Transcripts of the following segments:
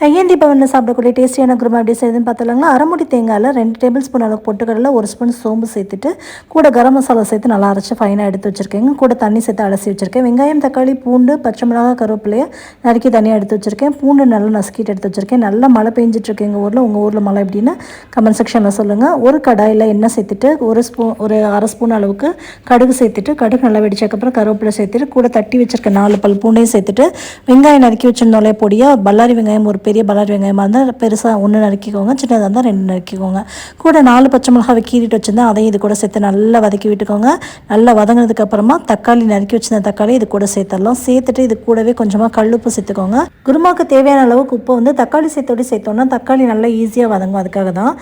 கையேந்தி பவனில் சாப்பிடக்கூடிய டேஸ்டியான குருமா எப்படி செய்யுதுன்னு பார்த்துலாங்களா அரைமுடி தேங்காயில் ரெண்டு டேபிள் ஸ்பூன் அளவுக்கு பொட்டுக்கடலை ஒரு ஸ்பூன் சோம்பு சேர்த்துட்டு கூட கரம் மசாலா சேர்த்து நல்லா அரைச்சி ஃபைனாக எடுத்து வச்சுருக்கேங்க. கூட தண்ணி சேர்த்து அலசி வச்சுருக்கேன். வெங்காயம் தக்காளி பூண்டு பச்சை மிளகா கருவேப்பிலையை நறுக்கி தனியாக எடுத்து வச்சுருக்கேன். பூண்டு நல்லா நசுக்கிட்டு எடுத்து வச்சுருக்கேன். நல்லா மழை பெஞ்சிட்ருக்கு எங்கள் ஊரில். உங்கள் ஊரில் மழை எப்படின்னா கமெண்ட் செக்ஷனில் சொல்லுங்கள் ஒரு கடாயில் எண்ணெய் சேர்த்துட்டு ஒரு ஸ்பூன் ஒரு அரை ஸ்பூன் அளவுக்கு கடுகு சேர்த்துட்டு கடுகு நல்லா வெடிச்சதுக்கப்புறம் கருவேப்பிலை சேர்த்துட்டு கூட தட்டி வச்சுருக்க நாலு பல் பூண்டையும் சேர்த்துட்டு வெங்காயம் நறுக்கி வச்சுருந்தோலே பொடியாக பல்லாரி வெங்காயம் ஒரு பெரிய பல்லாரி வெங்காயமாக இருந்தால் பெருசாக ஒன்று நறுக்கிக்கோங்க சின்னதாக இருந்தால் ரெண்டு நறுக்கிக்கோங்க. கூட நாலு பச்சை மிளகாவை கீறிட்டு வச்சுருந்தா அதையும் இது கூட சேர்த்து நல்லா வதக்கி விட்டுக்கோங்க. நல்லா வதங்கினதுக்கப்புறமா தக்காளி நறுக்கி வச்சிருந்த தக்காளி இது கூட சேர்த்துடலாம். சேர்த்துட்டு இது கூடவே கொஞ்சமாக கல்லுப்பு சேர்த்துக்கோங்க. குருமாவுக்கு தேவையான அளவுக்கு உப்பு வந்து தக்காளி சேர்த்தோடு சேர்த்தோன்னா தக்காளி நல்லா ஈஸியாக வதங்கும். அதுக்காக தான்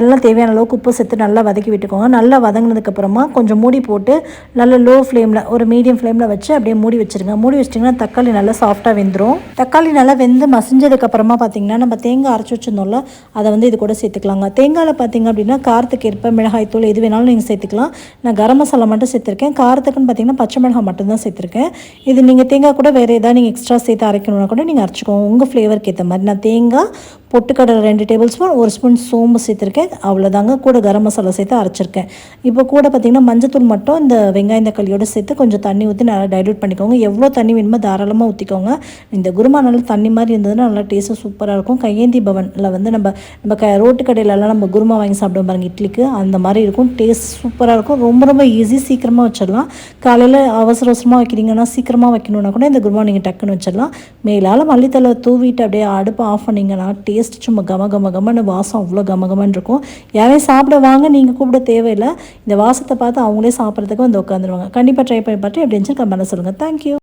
எல்லாம் தேவையான அளவுக்கு உப்பு சேர்த்து நல்லா வதக்கி விட்டுக்கோங்க. நல்லா வதங்கினதுக்கப்புறமா கொஞ்சம் மூடி போட்டு நல்லா லோ ஃப்ளேமில் ஒரு மீடியம் ஃப்ளேமில் வச்சு அப்படியே மூடி வச்சுருங்க. மூடி வச்சிட்டிங்கன்னா தக்காளி நல்லா சாஃப்டாக வெந்துடும் தக்காளி நல்லா வெந்து மசிஞ்சதுக்கப்புறமா பார்த்திங்கன்னா நம்ம தேங்காய் அரைச்சி வச்சிருந்தோம்ல அதை வந்து இது கூட சேர்த்துக்கலாங்க. தேங்காயில் பார்த்திங்க அப்படின்னா காரத்துக்கு ஏற்ப மிளகாய் தூள் எது வேணாலும் நீங்கள் சேர்த்துக்கலாம். நான் கரம் மசாலா மட்டும் சேர்த்துருக்கேன். காரத்துக்குன்னு பார்த்தீங்கன்னா பச்சை மிளகாய் மட்டும்தான் சேர்த்துருக்கேன். இது நீங்கள் தேங்காய் கூட வேறு ஏதாவது நீங்கள் எக்ஸ்ட்ரா சேர்த்து அரைக்கணும்னா கூட நீங்கள் அரைச்சிக்கோங்க. உங்கள் ஃப்ளேவருக்கு ஏற்ற மாதிரி. நான் தேங்காய் பொட்டுக்கடலை ரெண்டு டேபிள் ஸ்பூன் ஒரு ஸ்பூன் சோம்பு சேர்த்துருக்கேன். அவ்வளோதாங்க கூட கரம் மசாலா சேர்த்து அரைச்சிருக்கேன். இப்போ கூட பார்த்திங்கன்னா மஞ்சத்தூள் மட்டும் இந்த வெங்காயம் தக்காளியோடு சேர்த்து கொஞ்சம் தண்ணி ஊற்றி நல்லா டைலூட் பண்ணிக்கோங்க. எவ்வளோ தண்ணி வேணுமோ தாராளமாக ஊற்றிக்கோங்க இந்த குருமா நல்லா தண்ணி மாதிரி இருந்ததுன்னா நல்லா டேஸ்ட்டு சூப்பராக இருக்கும். கையேந்தி பவனில் வந்து நம்ம நம்ம க ரோட்டு கடையிலலாம் நம்ம குருமா வாங்கி சாப்பிடுவோம் பாருங்க இட்லிக்கு. அந்த மாதிரி இருக்கும். டேஸ்ட் சூப்பராக இருக்கும். ரொம்ப ரொம்ப ஈஸி சீக்கிரமாக வச்சிடலாம். காலையில் அவசர அவசரமாக வைக்கிறீங்கன்னா சீக்கிரமாக வைக்கணுன்னா கூட இந்த குருமா நீங்கள் டக்குன்னு வச்சிடலாம். மேலால் மல்லித்தலை தூவிட்டு அப்படியே அடுப்பு ஆஃப் பண்ணிங்கன்னா டேஸ்ட் சும்மா கம கம கமன்னு வாசம் அவ்வளோ கம கமன்னு இருக்கும். யாரையும் சாப்பிட வாங்க நீங்கள் கூப்பிட தேவையில்லை. இந்த வாசத்தை பார்த்து அவங்களே சாப்பிட்றதுக்கு வந்து உட்காந்துருவாங்க. கண்டிப்பாக ட்ரை பண்ணி பார்த்து எப்படி இருந்துச்சு கமெண்ட்டில் சொல்லுங்கள் தேங்க்யூ